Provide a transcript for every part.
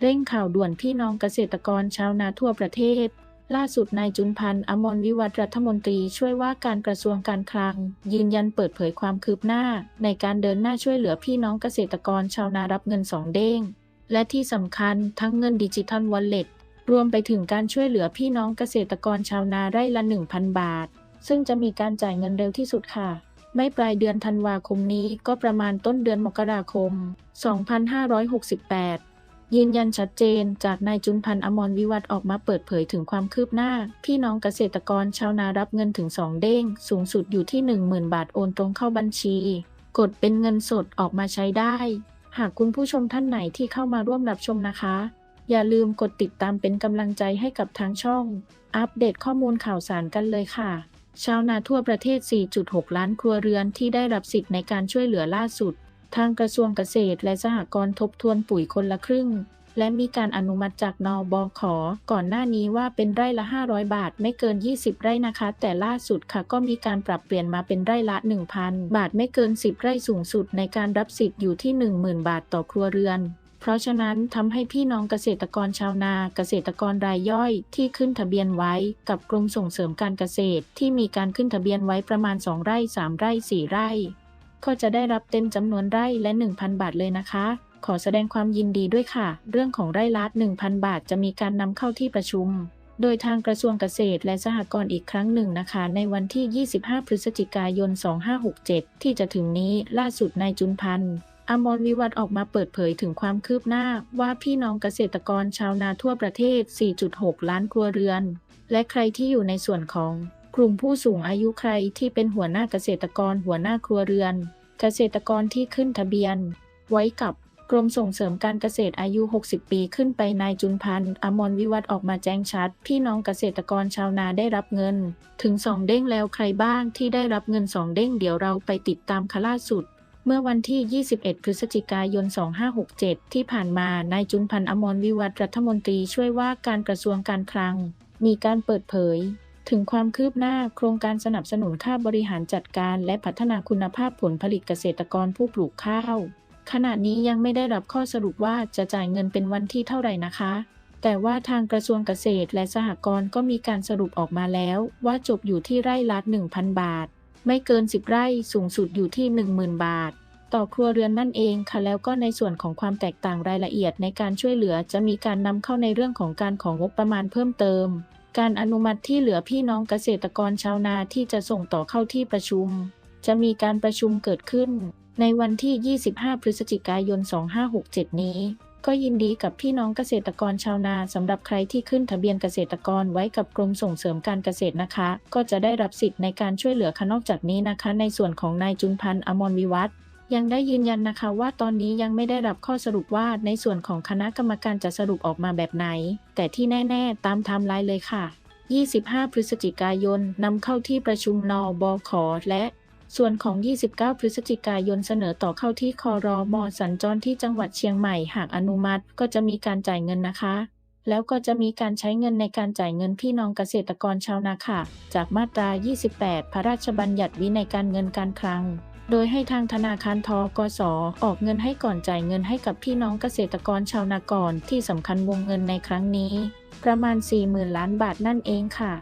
เร่งข่าวด่วนพี่น้องเกษตรกรชาวนาทั่วประเทศ ล่าสุดนายจุนพันธ์อมรวิวัฒน์รัฐมนตรีช่วยว่าการกระทรวงการคลัง ยืนยันเปิดเผยความคืบหน้า ในการเดินหน้าช่วยเหลือพี่น้องเกษตรกรชาวนารับเงินสองเด้ง และที่สำคัญทั้งเงินดิจิทัลวอลเล็ตรวมไปถึงการช่วยเหลือพี่น้องเกษตรกรชาวนาไร่ละ 1,000 บาท ซึ่งจะมีการจ่ายเงินเร็วที่สุดค่ะ ไม่ปลายเดือนธันวาคมนี้ก็ประมาณต้นเดือนมกราคม 2568 ยืนยันชัดเจน จากนายจุนพันธ์อมรวิวัฒน์ออกมาเปิดเผยถึงความคืบหน้า พี่น้องเกษตรกรชาวนารับเงินถึง 2 เด้ง สูงสุดอยู่ที่ 10,000 บาทโอนตรงเข้าบัญชี กดเป็นเงินสดออกมาใช้ได้ หากคุณผู้ชมท่านไหนที่เข้ามาร่วมรับชมนะคะ อย่าลืมกดติดตามเป็นกำลังใจให้กับทางช่อง อัปเดตข้อมูลข่าวสารกันเลยค่ะ ชาวนาทั่วประเทศ 4.6 ล้านครัวเรือนที่ได้รับสิทธิ์ในการช่วยเหลือล่าสุด ทางกระทรวงเกษตรและสหกรณ์ทบทวนปุ๋ยคนละครึ่ง และมีการอนุมัติจากนอบอขอ ก่อนหน้านี้ว่าเป็นไร่ละ 500 บาท ไม่เกิน 20 ไร่นะคะ แต่ล่าสุดค่ะก็มีการปรับเปลี่ยนมาเป็นไร่ละ 1,000 บาทไม่เกิน 10 ไร่สูงสุดในการรับสิทธิ์อยู่ที่ 10,000 บาทต่อครัวเรือนเพราะฉะนั้นทำให้พี่น้องเกษตรกรชาวนาเกษตรกรรายย่อยที่ขึ้นทะเบียนไว้กับกรมส่งเสริมการเกษตรที่มีการขึ้นทะเบียนไว้ประมาณ 2 ไร่ 3 ไร่ 4 ไร่ ก็จะได้รับเต็มจำนวนไร่และ 1,000 บาทเลยนะคะ ขอแสดงความยินดีด้วยค่ะ เรื่องของไร่ละ1,000 บาทจะมีการนำเข้าที่ประชุม โดยทางกระทรวงเกษตรและสหกรณ์อีกครั้งหนึ่งนะคะ ในวันที่ 25 พฤศจิกายน 2567 ที่จะถึงนี้ล่าสุดนายจุนพันธ์อมรวิวัฒออกมาเปิดเผยถึงความคืบหน้าว่าพี่น้องเกษตรกรชาวนาทั่วประเทศ 4.6 ล้านครัวเรือน และใครที่อยู่ในส่วนของกลุ่มผู้สูงอายุใครที่เป็นหัวหน้าเกษตรกรหัวหน้าครัวเรือน เกษตรกรที่ขึ้นทะเบียน ไว้กับกรมส่งเสริมการเกษตรอายุ 60 ปีขึ้นไปนายจุนพันธ์อมรวิวัฒออกมาแจ้งชัด พี่น้องเกษตรกรชาวนาได้รับเงิน ถึง2เด้งแล้วใครบ้างที่ได้รับเงิน2เด้งเดี๋ยวเราไปติดตามคล่าสุด เมื่อวันที่ 21 พฤศจิกายน 2567 ที่ผ่านมา นายจุนพันธ์อมรวิวัฒรัฐมนตรีช่วยว่าการกระทรวงการคลัง มีการเปิดเผย ถึงความคืบหน้าโครงการสนับสนุนค่าบริหารจัดการและพัฒนาคุณภาพผลผลิตเกษตรกรผู้ปลูกข้าว ขณะนี้ยังไม่ได้รับข้อสรุปว่าจะจ่ายเงินเป็นวันที่เท่าไหร่นะคะ แต่ว่าทางกระทรวงเกษตรและสหกรณ์ก็มีการสรุปออกมาแล้ว ว่าจบอยู่ที่ไร่ละ1,000 บาท ไม่เกิน 10 ไร่สูงสุดอยู่ที่ 10,000 บาท ต่อครัวเรือนนั่นเองค่ะแล้วก็ในส่วนของความแตกต่างรายละเอียดในการช่วยเหลือจะมีการนำเข้าในเรื่องของการของงบประมาณเพิ่มเติม การอนุมัติที่เหลือพี่น้องเกษตรกรชาวนาที่จะส่งต่อเข้าที่ประชุม จะมีการประชุมเกิดขึ้น ในวันที่ 25 พฤศจิกายน 2567 นี้ ก็ยินดีกับพี่น้องเกษตรกรชาวนาสำหรับใครที่ขึ้นทะเบียนเกษตรกรไว้กับกรมส่งเสริมการเกษตรนะคะ ก็จะได้รับสิทธิ์ในการช่วยเหลือค่ะนอกจากนี้นะคะ ในส่วนของนายจุนพันธ์อมรวิวัฒน์ ยังได้ยืนยันนะคะว่าตอนนี้ยังไม่ได้รับข้อสรุปว่าในส่วนของคณะกรรมการจะสรุปออกมาแบบไหน แต่ที่แน่ ๆ ตามไทม์ไลน์เลยค่ะ 25 พฤศจิกายนนำเข้าที่ประชุมนบขอและส่วนของ 29 พฤศจิกายนเสนอต่อเข้าที่คอรอมอสัญจรที่จังหวัดเชียงใหม่ หากอนุมัติก็จะมีการจ่ายเงินนะคะ แล้วก็จะมีการใช้เงินในการจ่ายเงินพี่น้องเกษตรกรชาวนาค่ะ จากมาตรา 28 พระราชบัญญัติวินัยการเงินการคลัง โดยให้ทางธนาคารทกสออกเงินให้ก่อนจ่ายเงินให้กับพี่น้องเกษตรกรชาวนากรที่สำคัญวงเงินในครั้งนี้ ประมาณ 40,000 ล้านบาทนั่นเองค่ะ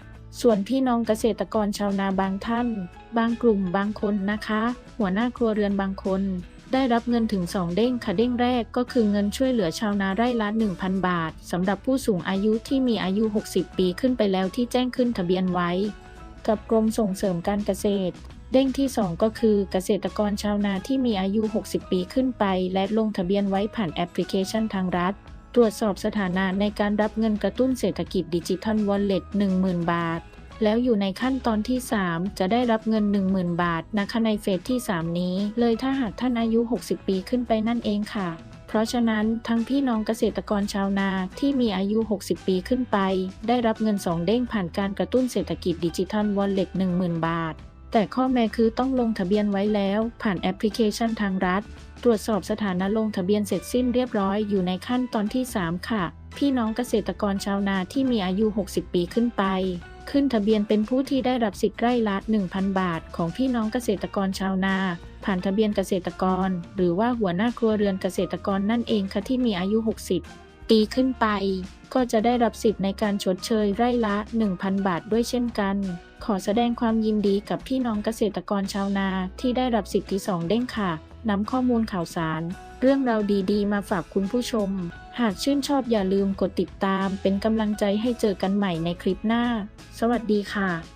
ส่วนพี่น้องเกษตรกรชาวนาบางท่าน บางกลุ่มบางคนนะคะ หัวหน้าครัวเรือนบางคน ได้รับเงินถึง 2 เด้งค่ะเด้งแรกก็คือเงินช่วยเหลือชาวนาไร่ละ 1,000 บาทสำหรับผู้สูงอายุที่มีอายุ 60 ปีขึ้นไปแล้วที่แจ้งขึ้นทะเบียนไว้ กับกรมส่งเสริมการเกษตร เด้งที่ 2 ก็คือเกษตรกรชาวนาที่มีอายุ 60 ปีขึ้นไป และลงทะเบียนไว้ผ่านแอปพลิเคชันทางรัฐ ตรวจสอบสถานะในการรับเงินกระตุ้นเศรษฐกิจดิจิทัลวอลเล็ต10,000 บาท แล้วอยู่ในขั้นตอนที่ 3 จะได้รับเงิน 10,000 บาทนะคะในเฟสที่ 3 นี้ เลยถ้าหากท่านอายุ 60 ปีขึ้นไปนั่นเองค่ะ เพราะฉะนั้นทั้งพี่น้องเกษตรกรชาวนาที่มีอายุ 60 ปีขึ้นไป ได้รับเงิน 2 เด้งผ่านการกระตุ้นเศรษฐกิจดิจิทัลวอลเล็ต10,000 บาท แต่ข้อแม้คือต้องลงทะเบียนไว้แล้ว ผ่านแอปพลิเคชันทางรัฐ ตรวจสอบสถานะลงทะเบียนเสร็จสิ้นเรียบร้อยอยู่ในขั้นตอนที่ 3 ค่ะ พี่น้องเกษตรกรชาวนาที่มีอายุ 60 ปีขึ้นไป ขึ้นทะเบียนเป็นผู้ที่ได้รับสิทธิ์ไร่ละ 1,000 บาท ของพี่น้องเกษตรกรชาวนา ผ่านทะเบียนเกษตรกร หรือว่าหัวหน้าครัวเรือนเกษตรกรนั่นเองค่ะที่มีอายุ 60 ปีขึ้นไป ก็จะได้รับสิทธิ์ในการชดเชยไร่ละ 1,000 บาทด้วยเช่นกัน ขอแสดงความยินดีกับพี่น้องเกษตรกรชาวนาที่ได้รับสิทธิสองเด้งค่ะ นำข้อมูลข่าวสาร เรื่องราวดีๆ มาฝากคุณผู้ชม หากชื่นชอบอย่าลืมกดติดตาม เป็นกำลังใจให้เจอกันใหม่ในคลิปหน้า สวัสดีค่ะ